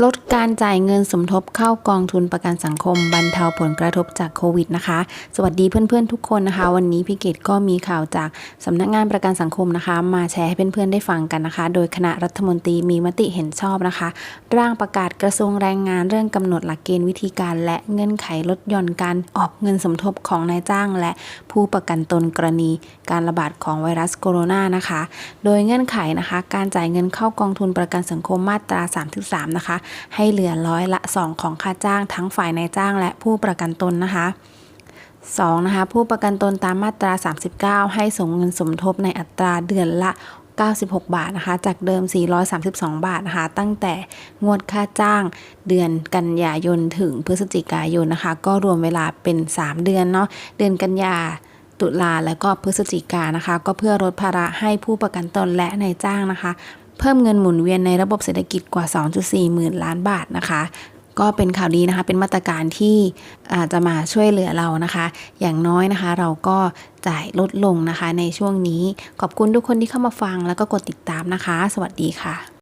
ลดการจ่ายเงินสมทบเข้ากองทุนประกันสังคมบรรเทาผลกระทบจากโควิดนะคะ สวัสดีเพื่อนๆทุกคนนะคะ วันนี้พี่เกดก็มีข่าวจากสำนักงานประกันสังคมนะคะ มาแชร์ให้เพื่อนๆได้ฟังกันนะคะ โดยคณะรัฐมนตรีมีมติเห็นชอบนะคะ ร่างประกาศกระทรวงแรงงานเรื่องกำหนดหลักเกณฑ์วิธีการและเงื่อนไขลดหย่อนการออกเงินสมทบของนายจ้าง และผู้ประกันตนกรณี การระบาดของไวรัสโคโรนานะคะ โดยเงื่อนไขนะคะ การจ่ายเงินเข้ากองทุนประกันสังคมมาตรา 33 นะคะให้เหลือร้อยละ 2 ของค่าจ้างทั้งฝ่ายนายจ้างและผู้ประกันตนนะคะ 2. นะคะผู้ประกันตนตามมาตรา 39 ให้ส่งเงินสมทบในอัตราเดือนละ 96 บาทนะคะ จากเดิม 432 บาทนะคะ ตั้งแต่งวดค่าจ้างเดือนกันยายนถึงพฤศจิกายนนะคะ ก็รวมเวลาเป็น 3 เดือนเนาะ เดือนกันยาตุลาและก็พฤศจิกานะคะ ก็เพื่อลดภาระให้ผู้ประกันตนและนายจ้างนะคะ เพิ่มเงินหมุนเวียนในระบบเศรษฐกิจกว่า 2.4 หมื่นล้านบาทนะคะ ก็เป็นข่าวดีนะคะ เป็นมาตรการที่อาจจะมาช่วยเหลือเรานะคะ อย่างน้อยนะคะ เราก็จ่ายลดลงนะคะในช่วงนี้ ขอบคุณทุกคนที่เข้ามาฟังแล้วก็กดติดตามนะคะ สวัสดีค่ะ